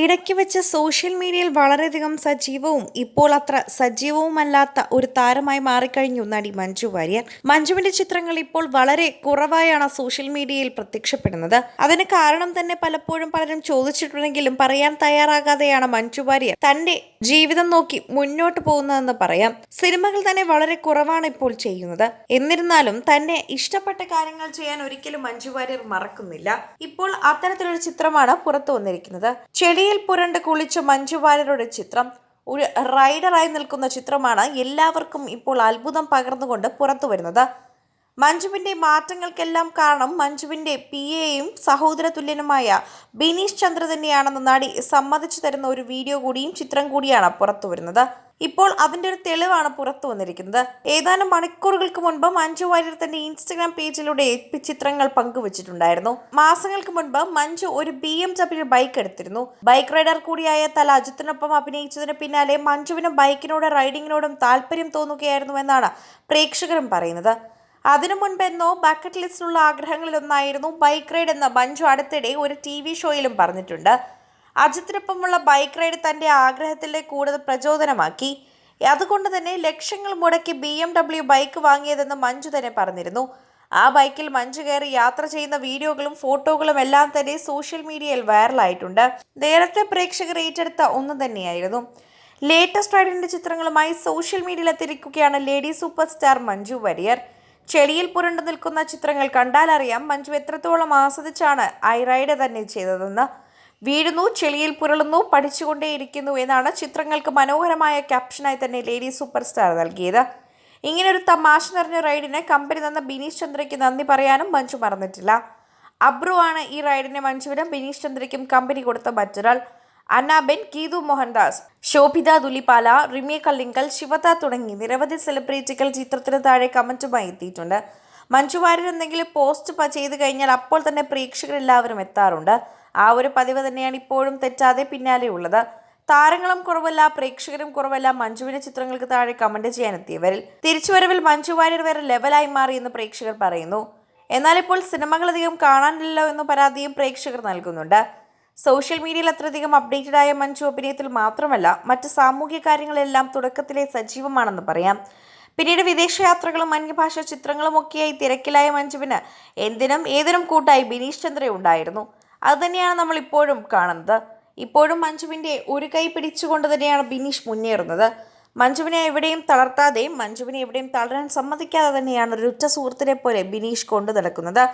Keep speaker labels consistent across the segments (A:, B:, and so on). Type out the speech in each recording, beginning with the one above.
A: ഇടയ്ക്ക് വെച്ച് സോഷ്യൽ മീഡിയയിൽ വളരെയധികം സജീവവും ഇപ്പോൾ അത്ര സജീവവുമല്ലാത്ത ഒരു താരമായി മാറിക്കഴിഞ്ഞു നടി മഞ്ജു വാര്യർ. മഞ്ജുവിന്റെ ചിത്രങ്ങൾ ഇപ്പോൾ വളരെ കുറവായാണ് സോഷ്യൽ മീഡിയയിൽ പ്രത്യക്ഷപ്പെടുന്നത്. അതിന് കാരണം തന്നെ പലപ്പോഴും പലരും ചോദിച്ചിട്ടുണ്ടെങ്കിലും പറയാൻ തയ്യാറാകാതെയാണ് മഞ്ജു വാര്യർ തന്റെ ജീവിതം നോക്കി മുന്നോട്ട് പോകുന്നതെന്ന് പറയാം. സിനിമകൾ തന്നെ വളരെ കുറവാണ് ഇപ്പോൾ ചെയ്യുന്നത്. എന്നിരുന്നാലും തന്നെ ഇഷ്ടപ്പെട്ട കാര്യങ്ങൾ ചെയ്യാൻ ഒരിക്കലും മഞ്ജു വാര്യർ മറക്കുന്നില്ല. ഇപ്പോൾ അത്തരത്തിലൊരു ചിത്രമാണ് പുറത്തു വന്നിരിക്കുന്നത്. ചെളിയിൽ പുരണ്ട് കുളിച്ച മഞ്ജുവാര്യരുടെ ചിത്രം ഒരു റൈഡറായി നിൽക്കുന്ന ചിത്രമാണ് എല്ലാവർക്കും ഇപ്പോൾ അത്ഭുതം പകർന്നുകൊണ്ട് പുറത്തു വരുന്നത് മഞ്ജുവിന്റെ മാറ്റങ്ങൾക്കെല്ലാം കാരണം മഞ്ജുവിന്റെ പി എയും സഹോദര തുല്യനുമായ ബിനീഷ് ചന്ദ്ര തന്നെയാണെന്ന് നടി സമ്മതിച്ചു തരുന്ന ഒരു വീഡിയോ കൂടിയും ചിത്രം കൂടിയാണ് പുറത്തു വരുന്നത്. ഇപ്പോൾ അതിന്റെ ഒരു തെളിവാണ് പുറത്തു വന്നിരിക്കുന്നത്. ഏതാനും മണിക്കൂറുകൾക്ക് മുൻപ് മഞ്ജു വാര്യർ തന്റെ ഇൻസ്റ്റഗ്രാം പേജിലൂടെ ചിത്രങ്ങൾ പങ്കുവച്ചിട്ടുണ്ടായിരുന്നു. മാസങ്ങൾക്ക് മുൻപ് മഞ്ജു ഒരു ബി എം ഡബ്ല്യു ബൈക്ക് എടുത്തിരുന്നു. ബൈക്ക് റൈഡർ കൂടിയായ തല അജിത്തിനൊപ്പം അഭിനയിച്ചതിന് പിന്നാലെ മഞ്ജുവിന് ബൈക്കിനോട് റൈഡിങ്ങിനോടും താല്പര്യം തോന്നുകയായിരുന്നു എന്നാണ് പ്രേക്ഷകരും പറയുന്നത്. അതിനു മുൻപെന്നോ ബക്കറ്റ് ലിസ്റ്റിലുള്ള ആഗ്രഹങ്ങളിലൊന്നായിരുന്നു ബൈക്ക് റൈഡ് എന്ന മഞ്ജു അടുത്തിടെ ഒരു ടി വി ഷോയിലും പറഞ്ഞിട്ടുണ്ട്. അജിത്തിനൊപ്പമുള്ള ബൈക്ക് റൈഡ് തന്റെ ആഗ്രഹത്തിലെ കൂടുതൽ പ്രചോദനമാക്കി. അതുകൊണ്ട് തന്നെ ലക്ഷങ്ങൾ മുടക്കി ബി എം ഡബ്ല്യു ബൈക്ക് വാങ്ങിയതെന്ന് മഞ്ജു തന്നെ പറഞ്ഞിരുന്നു. ആ ബൈക്കിൽ മഞ്ജു കയറി യാത്ര ചെയ്യുന്ന വീഡിയോകളും ഫോട്ടോകളും എല്ലാം തന്നെ സോഷ്യൽ മീഡിയയിൽ വൈറലായിട്ടുണ്ട്. നേരത്തെ പ്രേക്ഷകർ ഏറ്റെടുത്ത ഒന്ന് തന്നെയായിരുന്നു. ലേറ്റസ്റ്റ് റൈഡിന്റെ ചിത്രങ്ങളുമായി സോഷ്യൽ മീഡിയയിൽ എത്തിയിരിക്കുകയാണ് lady super star Manju Warrier. ചെളിയിൽ പുരണ്ടു നിൽക്കുന്ന ചിത്രങ്ങൾ കണ്ടാലറിയാം മഞ്ജു എത്രത്തോളം ആസ്വദിച്ചാണ് ഐറൈഡ് തന്നെ ചെയ്തതെന്ന്. വീഴുന്നു ചെളിയിൽ പുരളുന്നു പഠിച്ചുകൊണ്ടേയിരിക്കുന്നു എന്നാണ് ചിത്രങ്ങൾക്ക് മനോഹരമായ ക്യാപ്ഷനായി തന്നെ ലേഡി സൂപ്പർ സ്റ്റാർ നൽകിയത്. ഇങ്ങനൊരു തമാശ നിറഞ്ഞ റൈഡിന് കമ്പനി തന്ന ബിനീഷ് ചന്ദ്രയ്ക്ക് നന്ദി പറയാനും മഞ്ജു മറന്നിട്ടില്ല. അബ്രു ആണ് ഈ റൈഡിനെ മഞ്ജുവിനും ബിനീഷ് ചന്ദ്രയ്ക്കും കമ്പനി കൊടുത്ത മറ്റൊരാൾ. അന്നാബെൻ ഗീതു മോഹൻദാസ് ശോഭിത ദുലിപാല റിമിയ കല്ലിങ്കൽ ശിവത തുടങ്ങി നിരവധി സെലിബ്രിറ്റികൾ ചിത്രത്തിന് താഴെ കമന്റുമായി എത്തിയിട്ടുണ്ട്. മഞ്ജു വാര്യർ എന്തെങ്കിലും പോസ്റ്റ് ചെയ്ത് കഴിഞ്ഞാൽ അപ്പോൾ തന്നെ പ്രേക്ഷകരെല്ലാവരും എത്താറുണ്ട്. ആ ഒരു പതിവ് തന്നെയാണ് ഇപ്പോഴും തെറ്റാതെ പിന്നാലെ ഉള്ളത്. താരങ്ങളും കുറവല്ല പ്രേക്ഷകരും കുറവല്ല മഞ്ജുവിന്റെ ചിത്രങ്ങൾക്ക് താഴെ കമന്റ് ചെയ്യാൻ എത്തിയവരിൽ. തിരിച്ചുവരവിൽ മഞ്ജു വാര്യർ വരെ ലെവലായി മാറി എന്ന് പ്രേക്ഷകർ പറയുന്നു. എന്നാൽ ഇപ്പോൾ സിനിമകളധികം കാണാനില്ലല്ലോ എന്ന് പരാതിയും പ്രേക്ഷകർ നൽകുന്നുണ്ട്. സോഷ്യൽ മീഡിയയിൽ അത്രയധികം അപ്ഡേറ്റഡ് ആയ മഞ്ജു അഭിനയത്തിൽ മാത്രമല്ല മറ്റ് സാമൂഹ്യ കാര്യങ്ങളെല്ലാം തുടക്കത്തിലെ സജീവമാണെന്ന് പറയാം. പിന്നീട് വിദേശയാത്രകളും അന്യഭാഷ ചിത്രങ്ങളും ഒക്കെയായി തിരക്കിലായ മഞ്ജുവിന് എന്തിനും ഏതിനും കൂട്ടായി ബിനീഷ് ചന്ദ്ര ഉണ്ടായിരുന്നു. അതുതന്നെയാണ് നമ്മൾ ഇപ്പോഴും കാണുന്നത്. ഇപ്പോഴും മഞ്ജുവിന്റെ ഒരു കൈ പിടിച്ചുകൊണ്ട് തന്നെയാണ് ബിനീഷ് മുന്നേറുന്നത്. മഞ്ജുവിനെ എവിടെയും തളർത്താതെയും മഞ്ജുവിനെ എവിടെയും തളരാൻ സമ്മതിക്കാതെ തന്നെയാണ് ഒരു ഉറ്റ സുഹൃത്തിനെ പോലെ ബിനീഷ് കൊണ്ടു നടക്കുന്നത്.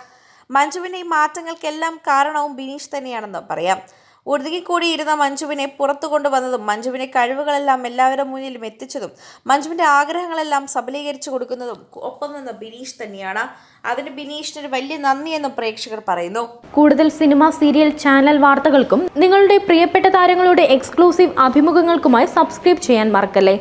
A: മഞ്ജുവിന്റെ ഈ മാറ്റങ്ങൾക്കെല്ലാം കാരണവും ബിനീഷ് തന്നെയാണെന്ന് പറയാം. ഒതുങ്ങിക്കൂടിയിരുന്ന മഞ്ജുവിനെ പുറത്തു കൊണ്ടുവന്നതും മഞ്ജുവിനെ കഴിവുകളെല്ലാം എല്ലാവരുടെ മുന്നിലും എത്തിച്ചതും മഞ്ജുവിന്റെ ആഗ്രഹങ്ങളെല്ലാം സബലീകരിച്ചു കൊടുക്കുന്നതും ഒപ്പം നിന്ന് ബിനീഷ് തന്നെയാണ്. അതിന് ബിനീഷിന് ഒരു വലിയ നന്ദിയെന്നും പ്രേക്ഷകർ പറയുന്നു.
B: കൂടുതൽ സിനിമ സീരിയൽ ചാനൽ വാർത്തകൾക്കും നിങ്ങളുടെ പ്രിയപ്പെട്ട താരങ്ങളുടെ എക്സ്ക്ലൂസീവ് അഭിമുഖങ്ങൾക്കുമായി സബ്സ്ക്രൈബ് ചെയ്യാൻ മറക്കല്ലേ?